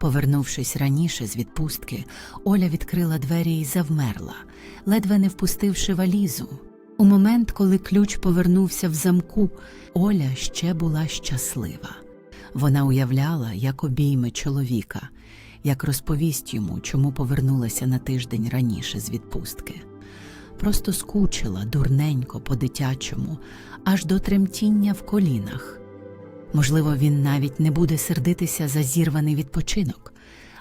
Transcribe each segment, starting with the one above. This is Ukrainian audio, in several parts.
Повернувшись раніше з відпустки, Оля відкрила двері і завмерла, ледве не впустивши валізу. У момент, коли ключ повернувся в замку, Оля ще була щаслива. Вона уявляла, як обійме чоловіка, як розповість йому, чому повернулася на тиждень раніше з відпустки. Просто скучила дурненько по-дитячому, аж до тремтіння в колінах. Можливо, він навіть не буде сердитися за зірваний відпочинок,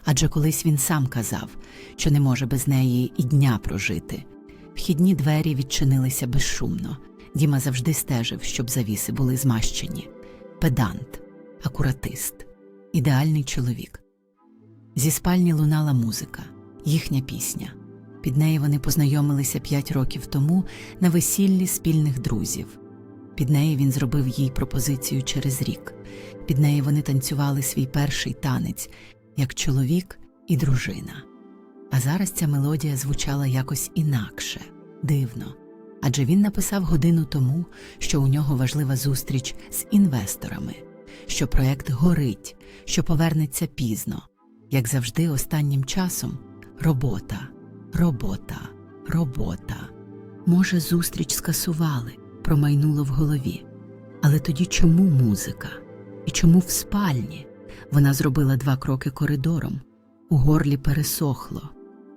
адже колись він сам казав, що не може без неї і дня прожити. Вхідні двері відчинилися безшумно. Діма завжди стежив, щоб завіси були змащені. Педант, акуратист, ідеальний чоловік. Зі спальні лунала музика, їхня пісня. Під нею вони познайомилися п'ять років тому на весіллі спільних друзів. Під нею він зробив їй пропозицію через рік. Під нею вони танцювали свій перший танець, як чоловік і дружина. А зараз ця мелодія звучала якось інакше, дивно. Адже він написав годину тому, що у нього важлива зустріч з інвесторами, що проект горить, що повернеться пізно. Як завжди, останнім часом робота, робота, робота. Може, зустріч скасували, промайнуло в голові. Але тоді чому музика? І чому в спальні? Вона зробила два кроки коридором. У горлі пересохло.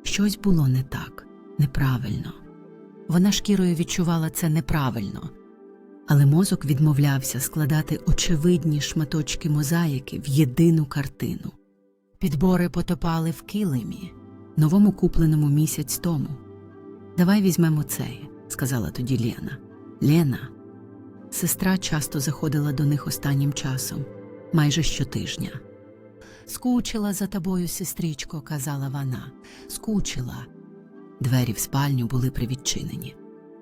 Щось було не так, неправильно. Вона шкірою відчувала це неправильно, але мозок відмовлявся складати очевидні шматочки мозаїки в єдину картину. Підбори потопали в килимі, новому купленому місяць тому. Давай візьмемо цей, сказала тоді Лена. Лена. Сестра часто заходила до них останнім часом, майже щотижня. Скучила за тобою, сестричко, казала вона. Скучила. Двері в спальню були привідчинені.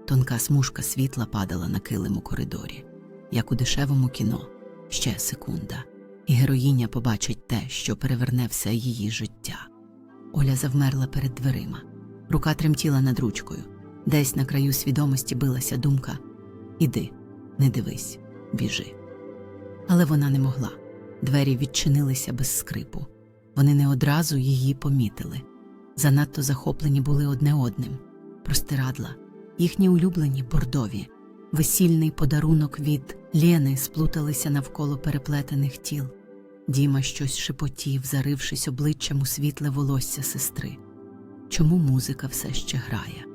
Тонка смужка світла падала на килим у коридорі, як у дешевому кіно. Ще секунда, і героїня побачить те, що переверне все її життя. Оля завмерла перед дверима. Рука тремтіла над ручкою. Десь на краю свідомості билася думка Іди, не дивись, біжи. Але вона не могла. Двері відчинилися без скрипу. Вони не одразу її помітили. Занадто захоплені були одне одним. Простирадла, їхні улюблені бордові, весільний подарунок від Лєни сплуталися навколо переплетених тіл. Діма щось шепотів, зарившись обличчям у світле волосся сестри. Чому музика все ще грає?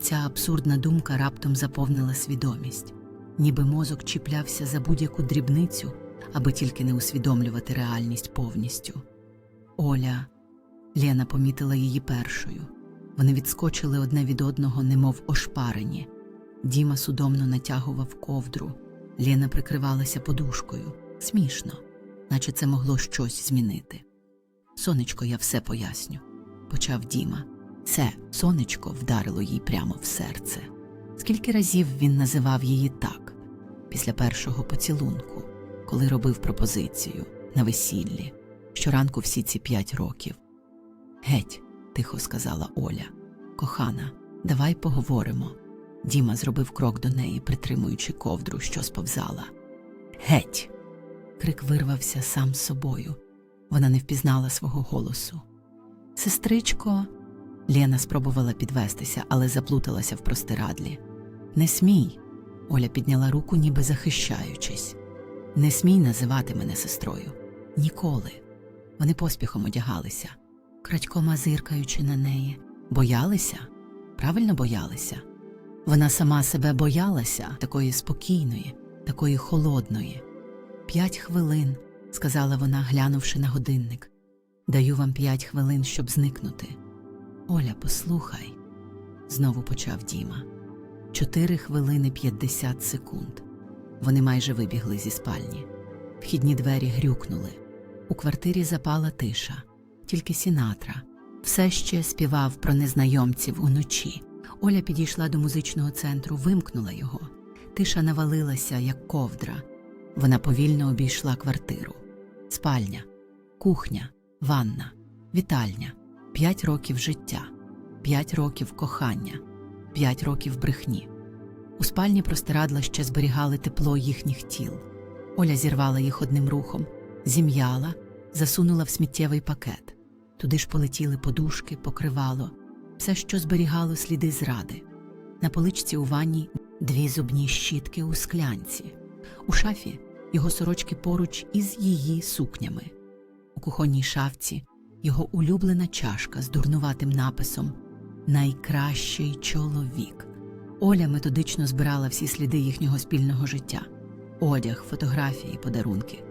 Ця абсурдна думка раптом заповнила свідомість, ніби мозок чіплявся за будь-яку дрібницю, аби тільки не усвідомлювати реальність повністю. Оля, Лена помітила її першою. Вони відскочили одне від одного, немов ошпарені. Діма судомно натягував ковдру. Лена прикривалася подушкою. Смішно, наче це могло щось змінити. Сонечко, я все поясню, почав Діма. Це сонечко вдарило їй прямо в серце. Скільки разів він називав її так, після першого поцілунку, коли робив пропозицію на весіллі, щоранку всі ці п'ять років. Геть, тихо сказала Оля. Кохана, давай поговоримо. Діма зробив крок до неї, притримуючи ковдру, що сповзала. Геть. Крик вирвався сам з собою. Вона не впізнала свого голосу. Сестричко. Лена спробувала підвестися, але заплуталася в простирадлі. Не смій. Оля підняла руку, ніби захищаючись. Не смій називати мене сестрою. Ніколи. Вони поспіхом одягалися, крадькома зиркаючи на неї. Боялися? Правильно боялися. Вона сама себе боялася, такої спокійної, такої холодної. П'ять хвилин, сказала вона, глянувши на годинник. Даю вам п'ять хвилин, щоб зникнути. Оля, послухай, знову почав Діма. Чотири хвилини п'ятдесят секунд. Вони майже вибігли зі спальні. Вхідні двері грюкнули. У квартирі запала тиша, тільки Сінатра. Все ще співав про незнайомців уночі. Оля підійшла до музичного центру, вимкнула його. Тиша навалилася, як ковдра. Вона повільно обійшла квартиру. Спальня, кухня, ванна, вітальня. П'ять років життя, п'ять років кохання, п'ять років брехні. У спальні простирадла ще зберігали тепло їхніх тіл. Оля зірвала їх одним рухом, зім'яла, засунула в сміттєвий пакет. Туди ж полетіли подушки, покривало, все, що зберігало сліди зради. На поличці у ванні дві зубні щітки у склянці. У шафі його сорочки поруч із її сукнями. У кухонній шафці його улюблена чашка з дурнуватим написом Найкращий чоловік. Оля методично збирала всі сліди їхнього спільного життя: одяг, фотографії, подарунки.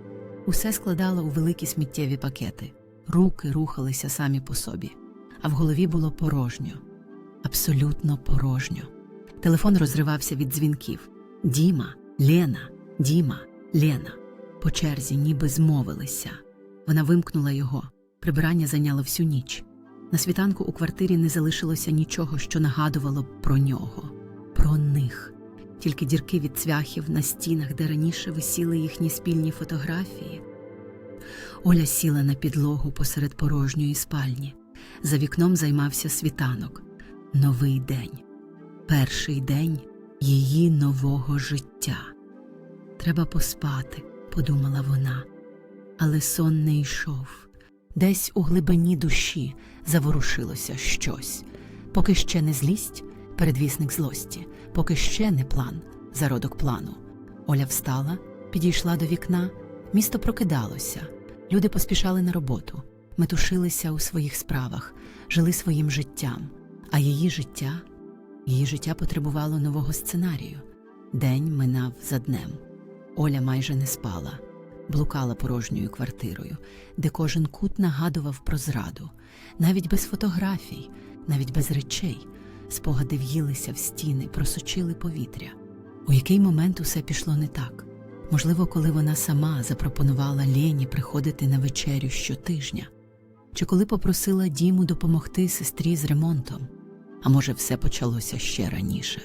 Усе складала у великі сміттєві пакети. Руки рухалися самі по собі, а в голові було порожньо, абсолютно порожньо. Телефон розривався від дзвінків. Діма, Лена, Діма, Лена. По черзі ніби змовилися. Вона вимкнула його. Прибирання зайняло всю ніч. На світанку у квартирі не залишилося нічого, що нагадувало б про нього, про них, тільки дірки від цвяхів на стінах, де раніше висіли їхні спільні фотографії. Оля сіла на підлогу посеред порожньої спальні. За вікном займався світанок. Новий день. Перший день її нового життя. Треба поспати, подумала вона, але сон не йшов. Десь у глибині душі заворушилося щось, поки ще не злість, передвісник злості, поки ще не план, зародок плану. Оля встала, підійшла до вікна, місто прокидалося, люди поспішали на роботу, метушилися у своїх справах, жили своїм життям, а її життя, її життя потребувало нового сценарію. День минав за днем. Оля майже не спала, блукала порожньою квартирою, де кожен кут нагадував про зраду, навіть без фотографій, навіть без речей. Спогади в'їлися в стіни, просочили повітря. У який момент усе пішло не так? Можливо, коли вона сама запропонувала Лені приходити на вечерю щотижня, чи коли попросила Діму допомогти сестрі з ремонтом. А може, все почалося ще раніше,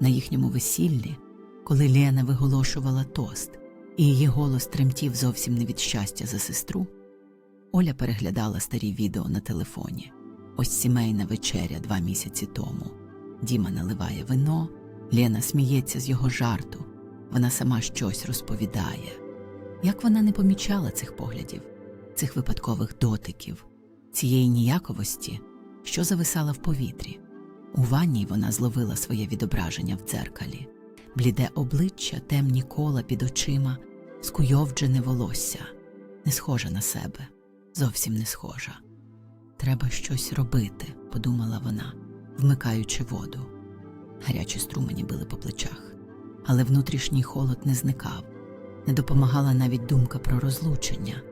на їхньому весіллі, коли Лена виголошувала тост, і її голос тремтів зовсім не від щастя за сестру. Оля переглядала старі відео на телефоні. Ось сімейна вечеря два місяці тому. Діма наливає вино, Лена сміється з його жарту, вона сама щось розповідає. Як вона не помічала цих поглядів, цих випадкових дотиків, цієї ніяковості, що зависала в повітрі. У ванній вона зловила своє відображення в дзеркалі, бліде обличчя, темні кола під очима, скуйовджене волосся, не схожа на себе, зовсім не схожа. Треба щось робити, подумала вона, вмикаючи воду. Гарячі струмені били по плечах, але внутрішній холод не зникав, не допомагала навіть думка про розлучення,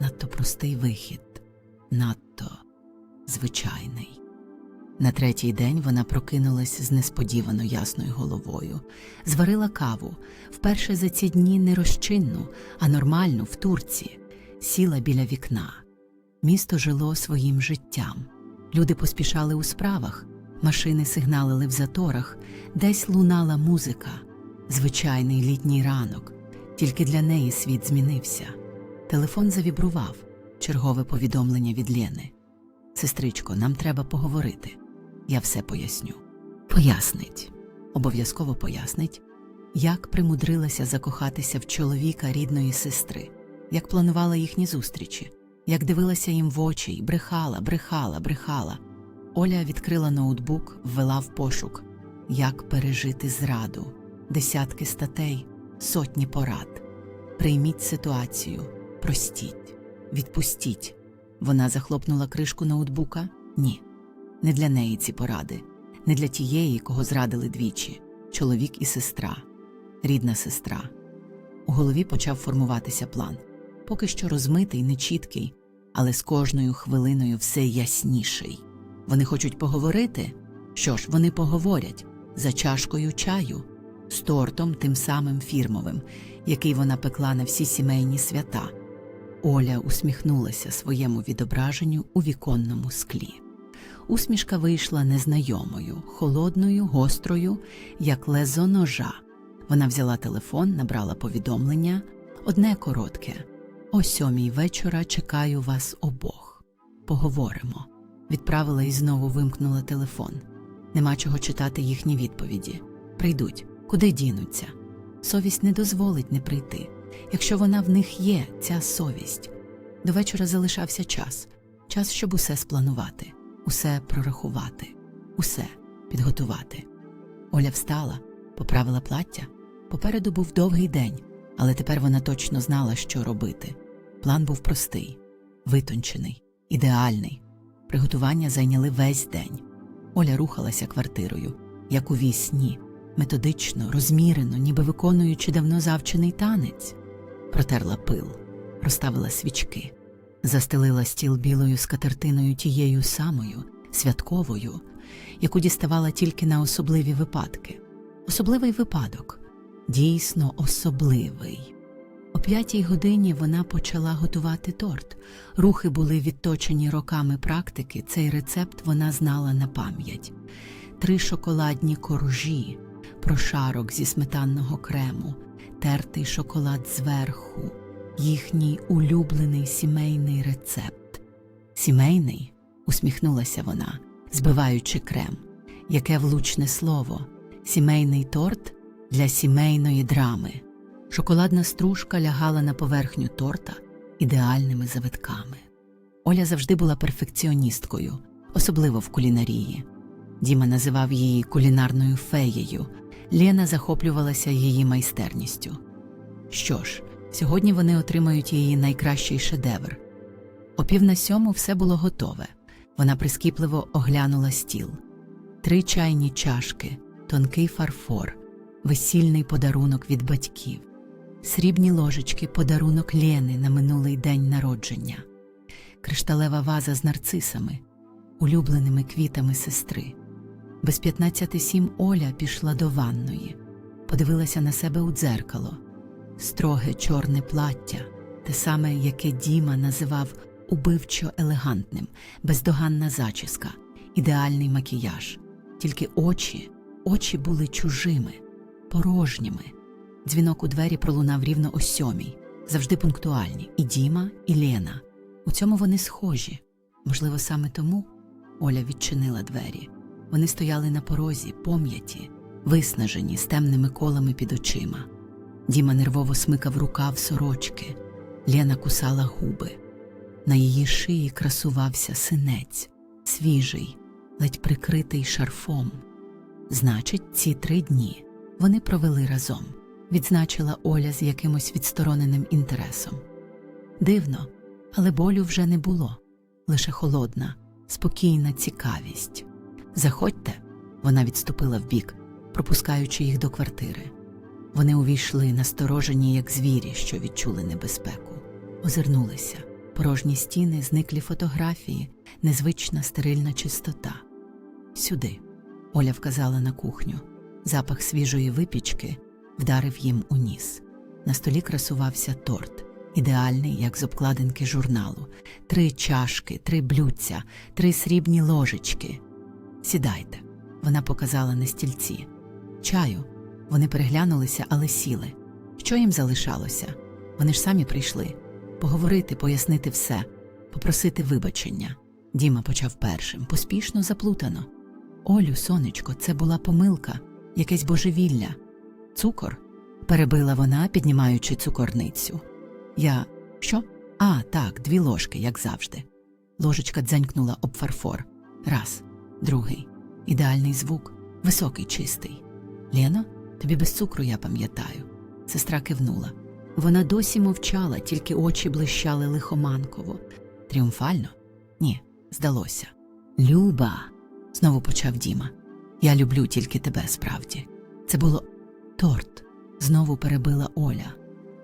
надто простий вихід, надто звичайний. На третій день вона прокинулась з несподівано ясною головою, зварила каву, вперше за ці дні не розчинну, а нормальну в турці, сіла біля вікна. Місто жило своїм життям. Люди поспішали у справах, машини сигналили в заторах, десь лунала музика, звичайний літній ранок. Тільки для неї світ змінився. Телефон завібрував чергове повідомлення від Лєни. Сестричко, нам треба поговорити. Я все поясню. Пояснить, обов'язково пояснить, як примудрилася закохатися в чоловіка рідної сестри, як планувала їхні зустрічі, як дивилася їм в очі й брехала, брехала, брехала. Оля відкрила ноутбук, ввела в пошук, як пережити зраду, десятки статей, сотні порад. Прийміть ситуацію, простіть, відпустіть. Вона захлопнула кришку ноутбука? Ні. Не для неї ці поради, не для тієї, кого зрадили двічі чоловік і сестра, рідна сестра. У голові почав формуватися план, поки що розмитий, нечіткий, але з кожною хвилиною все ясніший. Вони хочуть поговорити? Що ж, вони поговорять за чашкою чаю, з тортом тим самим фірмовим, який вона пекла на всі сімейні свята. Оля усміхнулася своєму відображенню у віконному склі. Усмішка вийшла незнайомою, холодною, гострою, як лезо ножа. Вона взяла телефон, набрала повідомлення одне коротке. О сьомій вечора чекаю вас обох. Поговоримо. Відправила і знову вимкнула телефон. Нема чого читати їхні відповіді. Прийдуть, куди дінуться. Совість не дозволить не прийти. Якщо вона в них є, ця совість. До вечора залишався час. Час, щоб усе спланувати, усе прорахувати, усе підготувати. Оля встала, поправила плаття. Попереду був довгий день, але тепер вона точно знала, що робити. План був простий, витончений, ідеальний. Приготування зайняли весь день. Оля рухалася квартирою, як у вісні, методично, розмірено, ніби виконуючи давно завчений танець. Протерла пил, розставила свічки, застелила стіл білою скатертиною тією самою, святковою, яку діставала тільки на особливі випадки. Особливий випадок, дійсно особливий. О п'ятій годині вона почала готувати торт. Рухи були відточені роками практики. Цей рецепт вона знала на пам'ять: три шоколадні коржі, прошарок зі сметанного крему, тертий шоколад зверху, їхній улюблений сімейний рецепт. Сімейний, усміхнулася вона, збиваючи крем. Яке влучне слово, сімейний торт для сімейної драми. Шоколадна стружка лягала на поверхню торта ідеальними завитками. Оля завжди була перфекціоністкою, особливо в кулінарії. Діма називав її кулінарною феєю. Лена захоплювалася її майстерністю. Що ж, сьогодні вони отримають її найкращий шедевр. О пів на сьому все було готове. Вона прискіпливо оглянула стіл. Три чайні чашки, тонкий фарфор, весільний подарунок від батьків, срібні ложечки, подарунок Лєни на минулий день народження, кришталева ваза з нарцисами, улюбленими квітами сестри. Без 15 Оля пішла до ванної, подивилася на себе у дзеркало. Строге чорне плаття, те саме, яке Діма називав убивчо елегантним, бездоганна зачіска, ідеальний макіяж. Тільки очі, очі були чужими, порожніми. Дзвінок у двері пролунав рівно о сьомій, завжди пунктуальні, і Діма, і Лена. У цьому вони схожі. Можливо, саме тому Оля відчинила двері. Вони стояли на порозі, пом'яті, виснажені з темними колами під очима. Діма нервово смикав рукав сорочки, Лена кусала губи. На її шиї красувався синець, свіжий, ледь прикритий шарфом. Значить, ці три дні вони провели разом, відзначила Оля з якимось відстороненим інтересом. Дивно, але болю вже не було, лише холодна, спокійна цікавість. Заходьте, вона відступила вбік, пропускаючи їх до квартири. Вони увійшли насторожені, як звірі, що відчули небезпеку, озирнулися. Порожні стіни, зниклі фотографії, незвична стерильна чистота. Сюди. Оля вказала на кухню. Запах свіжої випічки вдарив їм у ніс. На столі красувався торт, ідеальний, як з обкладинки журналу, три чашки, три блюдця, три срібні ложечки. Сідайте, вона показала на стільці. Чаю. Вони переглянулися, але сіли. Що їм залишалося? Вони ж самі прийшли поговорити, пояснити все, попросити вибачення. Діма почав першим, поспішно заплутано. Олю, сонечко, це була помилка, якесь божевілля. Цукор? перебила вона, піднімаючи цукорницю. Я. Що? А, так, дві ложки, як завжди. Ложечка дзенькнула об фарфор. Раз, другий. Ідеальний звук, високий, чистий. Лєно, тобі без цукру я пам'ятаю. Сестра кивнула. Вона досі мовчала, тільки очі блищали лихоманково. Тріумфально? Ні, здалося. Люба, знову почав Діма. Я люблю тільки тебе справді. Це було торт, знову перебила Оля.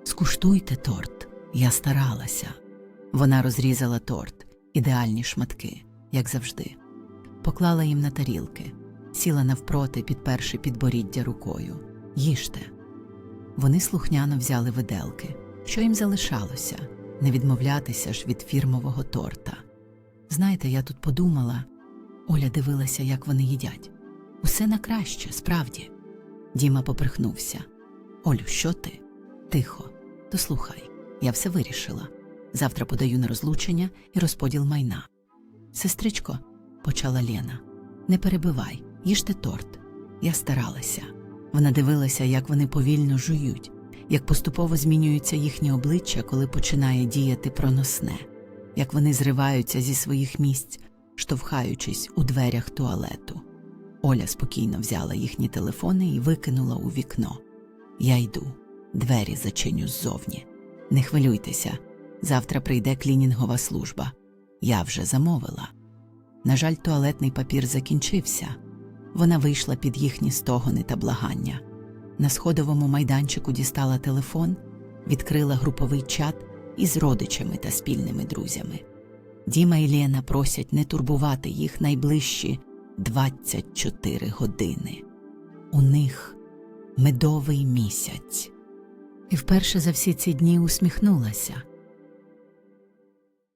Скуштуйте торт. Я старалася. Вона розрізала торт, ідеальні шматки, як завжди. Поклала їм на тарілки, сіла навпроти, підперши підборіддя рукою. Їжте. Вони слухняно взяли виделки. Що їм залишалося? Не відмовлятися ж від фірмового торта. Знаєте, я тут подумала. Оля дивилася, як вони їдять. Усе на краще, справді. Діма поперхнувся. Олю, що ти? Тихо. То слухай, я все вирішила. Завтра подаю на розлучення і розподіл майна. Сестричко, почала Лена, не перебивай, їжте торт. Я старалася. Вона дивилася, як вони повільно жують, як поступово змінюються їхні обличчя, коли починає діяти проносне, як вони зриваються зі своїх місць, штовхаючись у дверях туалету. Оля спокійно взяла їхні телефони і викинула у вікно. Я йду, двері зачиню ззовні. Не хвилюйтеся, завтра прийде клінінгова служба. Я вже замовила. На жаль, туалетний папір закінчився. Вона вийшла під їхні стогони та благання. На сходовому майданчику дістала телефон, відкрила груповий чат із родичами та спільними друзями. Діма і Лена просять не турбувати їх найближчі 24 години. У них медовий місяць. І вперше за всі ці дні усміхнулася.